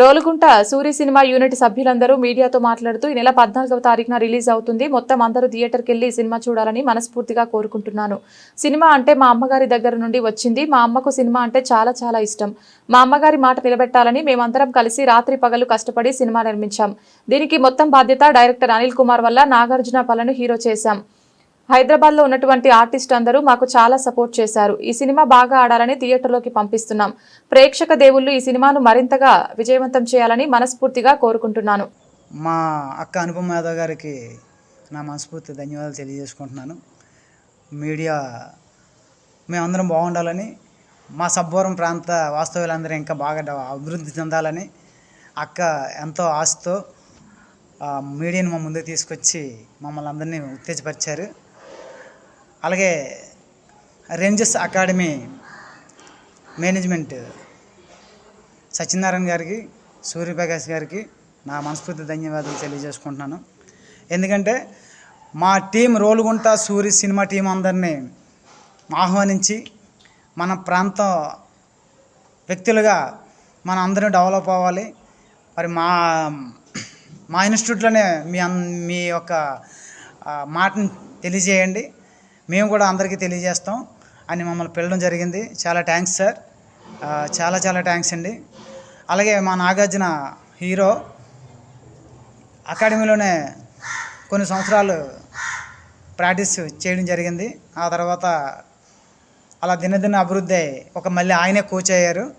Rolugunta Suri cinema unit సభ్యులందరూ మీడియాతో మాట్లాడుతూ ఈ నెల పద్నాలుగవ తారీఖున రిలీజ్ అవుతుంది. మొత్తం అందరూ థియేటర్కి వెళ్ళి సినిమా చూడాలని మనస్ఫూర్తిగా కోరుకుంటున్నాను. సినిమా అంటే మా అమ్మగారి దగ్గర నుండి వచ్చింది. మా అమ్మకు సినిమా అంటే చాలా చాలా ఇష్టం. మా అమ్మగారి మాట నిలబెట్టాలని మేమందరం కలిసి రాత్రి పగలు కష్టపడి సినిమా నిర్మించాం. దీనికి మొత్తం బాధ్యత డైరెక్టర్ అనిల్ కుమార్ వల్ల నాగార్జున పలను హీరో చేశాం. హైదరాబాద్లో ఉన్నటువంటి ఆర్టిస్ట్ అందరూ మాకు చాలా సపోర్ట్ చేశారు. ఈ సినిమా బాగా ఆడాలని థియేటర్లోకి పంపిస్తున్నాం. ప్రేక్షక దేవుళ్ళు ఈ సినిమాను మరింతగా విజయవంతం చేయాలని మనస్ఫూర్తిగా కోరుకుంటున్నాను. మా అక్క అనుపమ యాదవ్ గారికి నా మనస్ఫూర్తి ధన్యవాదాలు తెలియజేసుకుంటున్నాను. మీడియా మేమందరం బాగుండాలని మా సబ్బోరం ప్రాంత వాస్తవ్యులందరూ ఇంకా బాగా అభివృద్ధి చెందాలని అక్క ఎంతో ఆశతో మీడియాను మా ముందుకు తీసుకొచ్చి మమ్మల్ని అందరినీ ఉత్తేజపరిచారు. అలాగే రేంజర్స్ అకాడమీ మేనేజ్మెంట్ సత్యనారాయణ గారికి సూర్యప్రకాష్ గారికి నా మనస్ఫూర్తి ధన్యవాదాలు తెలియజేసుకుంటున్నాను. ఎందుకంటే మా team Rolugunta Suri cinema team అందరినీ ఆహ్వానించి మన ప్రాంత వ్యక్తులుగా మన అందరం డెవలప్ అవ్వాలి. మరి మా మా ఇన్స్టిట్యూట్లోనే మీ మీ యొక్క మాటను తెలియజేయండి. మేము కూడా అందరికీ తెలియజేస్తాం. అని మమ్మల్ని పిలవడం జరిగింది. చాలా థ్యాంక్స్ సార్ చాలా చాలా థ్యాంక్స్ అండి. అలాగే మా నాగార్జున హీరో అకాడమీలోనే కొన్ని సంవత్సరాలు ప్రాక్టీస్ చేయడం జరిగింది. ఆ తర్వాత అలా దినదిన అభివృద్ధి అయ్యి ఒక మళ్ళీ ఆయనే కోచ్ అయ్యారు.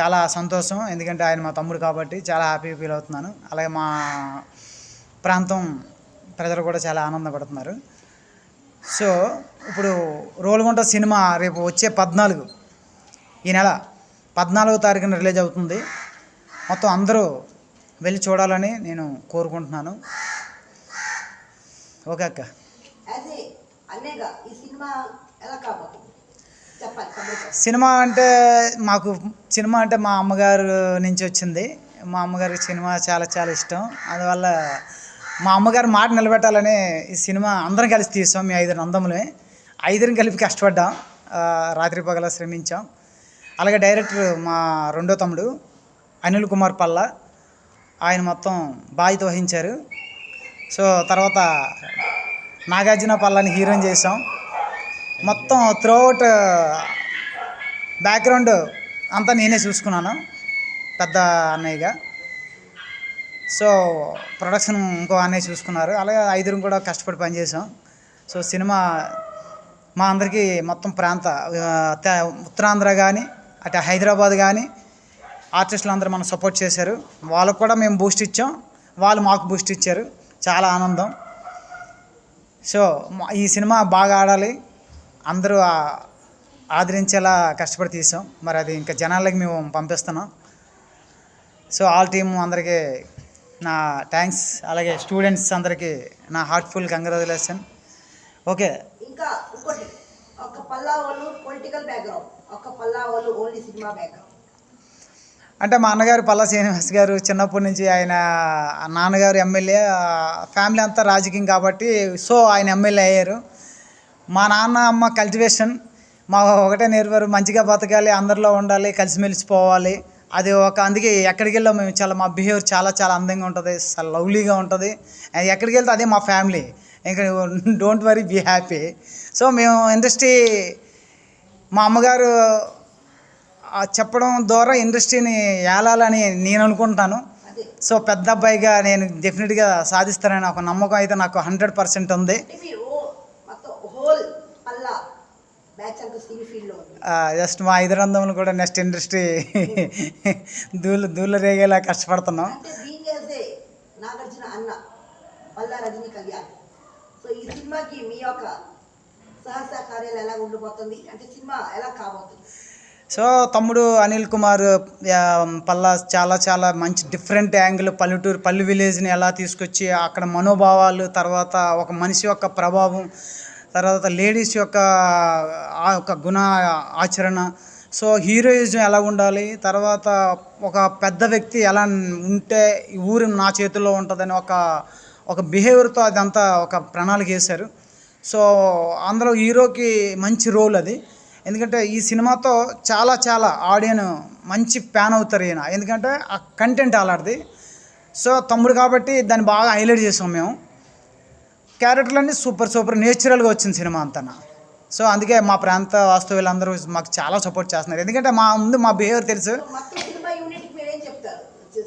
చాలా సంతోషం. ఎందుకంటే ఆయన మా తమ్ముడు కాబట్టి చాలా హ్యాపీ ఫీల్ అవుతున్నాను. అలాగే మా ప్రాంతం ప్రజలు కూడా చాలా ఆనందపడుతున్నారు. సో ఇప్పుడు రోలుగుంట సినిమా రేపు వచ్చే పద్నాలుగు ఈ నెల పద్నాలుగో తారీఖున రిలీజ్ అవుతుంది. మొత్తం అందరూ వెళ్ళి చూడాలని నేను కోరుకుంటున్నాను. ఓకే అక్క. సినిమా అంటే మాకు సినిమా అంటే మా అమ్మగారు నుంచి వచ్చింది. మా అమ్మగారికి సినిమా చాలా చాలా ఇష్టం. అందువల్ల మా అమ్మగారు మాట నిలబెట్టాలని ఈ సినిమా అందరం కలిసి తీసాం మీ ఐదు అందములే ఐదుని కలిపి కష్టపడ్డాం. రాత్రి పగల శ్రమించాం. అలాగే డైరెక్టర్ మా రెండో తమ్ముడు అనిల్ కుమార్ పల్ల ఆయన మొత్తం బాధ్యత వహించారు. సో తర్వాత నాగార్జున పల్లని హీరోయిన్ చేసాం. మొత్తం త్రూఅవుట్ బ్యాక్గ్రౌండ్ అంతా నేనే చూసుకున్నాను పెద్ద అన్నయ్యగా. సో ప్రొడక్షన్ ఇంకో అన్నయ్య చూసుకున్నారు. అలాగే ఐదుగురం కూడా కష్టపడి పనిచేసాం సో సినిమా మా అందరికీ మొత్తం ప్రాంత ఉత్తరాంధ్ర కానీ అటు హైదరాబాద్ కానీ ఆర్టిస్టులు అందరూ మనం సపోర్ట్ చేశారు. వాళ్ళకు కూడా మేము బూస్ట్ ఇచ్చాం. వాళ్ళు మాకు బూస్ట్ ఇచ్చారు. చాలా ఆనందం. సో ఈ సినిమా బాగా ఆడాలి. అందరూ ఆదరించేలా కష్టపడి తీసాం మరి అది ఇంకా జనాలకి మేము పంపిస్తున్నాం. సో ఆల్ టీము అందరికీ నా థ్యాంక్స్ అలాగే స్టూడెంట్స్ అందరికీ నా హార్ట్ఫుల్ కంగ్రాచులేషన్ ఓకే ఇంకా ఇంకోటి ఒక పల్లా వాళ్ళు పొలిటికల్ బ్యాక్గ్రౌండ్ ఒక పల్లా వాళ్ళు ఓన్లీ సినిమా బ్యాక్గ్రౌండ్ అంటే మా అన్నగారు పల్లా శ్రీనివాస్ గారు చిన్నప్పటి నుంచి ఆయన నాన్నగారు ఎమ్మెల్యే ఫ్యామిలీ అంతా రాజకీయం కాబట్టి సో ఆయన ఎమ్మెల్యే అయ్యారు. మా నాన్న అమ్మ కల్టివేషన్ మా ఒకటే నేర్వారు మంచిగా బతకాలి అందరిలో ఉండాలి కలిసిమెలిసి పోవాలి అది ఒక అందుకే ఎక్కడికి వెళ్ళాం మేము చాలా మా బిహేవియర్ చాలా చాలా అందంగా ఉంటుంది చాలా లవ్లీగా ఉంటుంది. ఎక్కడికి వెళ్తే అదే మా ఫ్యామిలీ. ఇంకా don't worry be happy. So మేము ఇండస్ట్రీ మా అమ్మగారు చెప్పడం ద్వారా ఇండస్ట్రీని ఏలాలని నేను అనుకుంటాను. సో పెద్ద అబ్బాయిగా నేను డెఫినెట్గా సాధిస్తానని ఒక నమ్మకం అయితే నాకు హండ్రెడ్ పర్సెంట్ ఉంది అంటే మీరు మొత్తం హోల్ పల్లా బ్యాచ్ అంతా సినీ ఫీల్డ్లో ఉంది జస్ట్ మా ఐదరందములు కూడా నెక్స్ట్ ఇండస్ట్రీ దూలు దూలు రేగేలా కష్టపడుతున్నాం. అంటే బీయింగ్ యాజ్ ఏ నాగార్జున అన్న పల్లా రజనీ కళ్యాణ్. సో ఈ సినిమాకి మీ యొక్క సహస కార్యాలు ఎలా ఉండిపోతుంది? అంటే సినిమా ఎలా కాబోతుంది? సో తమ్ముడు అనిల్ కుమార్ పల్లా చాలా చాలా మంచి డిఫరెంట్ యాంగిల్ పల్లెటూరు పల్లె విలేజ్ని ఎలా తీసుకొచ్చి అక్కడ మనోభావాలు తర్వాత ఒక మనిషి యొక్క ప్రభావం తర్వాత లేడీస్ యొక్క ఆ యొక్క గుణ ఆచరణ. సో హీరోయిజం ఎలా ఉండాలి? తర్వాత ఒక పెద్ద వ్యక్తి ఎలా ఉంటే ఊరి ఊరు నా చేతుల్లో ఉంటుందని ఒక ఒక బిహేవియర్తో అదంతా ఒక ప్రణాళిక వేశారు. సో అందులో హీరోకి మంచి రోల్ అది. ఎందుకంటే ఈ సినిమాతో చాలా చాలా ఆడియన్ మంచి ఫ్యాన్ అవుతారు ఈయన. ఎందుకంటే ఆ కంటెంట్ అలాంటిది సో తమ్ముడు కాబట్టి దాన్ని బాగా హైలైట్ చేసాం మేము. క్యారెక్టర్లన్నీ సూపర్ సూపర్ నేచురల్గా వచ్చింది సినిమా అంతా సో అందుకే మా ప్రాంత వాస్తవ్యులందరూ మాకు చాలా సపోర్ట్ చేస్తున్నారు. ఎందుకంటే మా ముందు మా బిహేవియర్ తెలుసు మొత్తం సినిమా యూనిట్ మీరేం చెప్తారు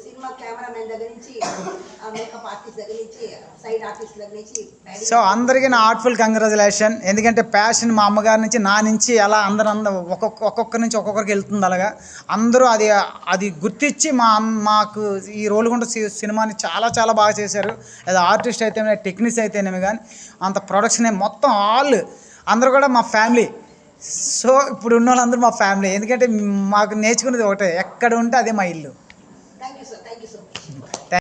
సినిమా కెమెరామెన్ దగ్గర నుంచి మేకప్ ఆర్టిస్ట్ దగ్గర నుంచి సైడ్ ఆర్టిస్ట్ దగ్గర నుంచి సో అందరికీ నా హార్ట్ఫుల్ కంగ్రాచులేషన్ ఎందుకంటే ప్యాషన్ మా అమ్మగారి నుంచి నా నుంచి అలా అందరు అందరూ ఒక్కొక్క ఒక్కొక్కరి నుంచి ఒక్కొక్కరికి వెళ్తుంది అలాగా. అందరూ అది అది గుర్తించి మా మాకు ఈ రోలుగుంట సినిమాని చాలా చాలా బాగా చేశారు. అది ఆర్టిస్ట్ అయితేనే టెక్నిక్స్ అయితేనేమి కానీ అంత ప్రొడక్షన్ మొత్తం ఆల్ అందరూ కూడా మా ఫ్యామిలీ సో ఇప్పుడు ఉన్న వాళ్ళందరూ మా ఫ్యామిలీ ఎందుకంటే మాకు నేర్చుకునేది ఒకటే ఎక్కడ ఉంటే అదే మా ఇల్లు.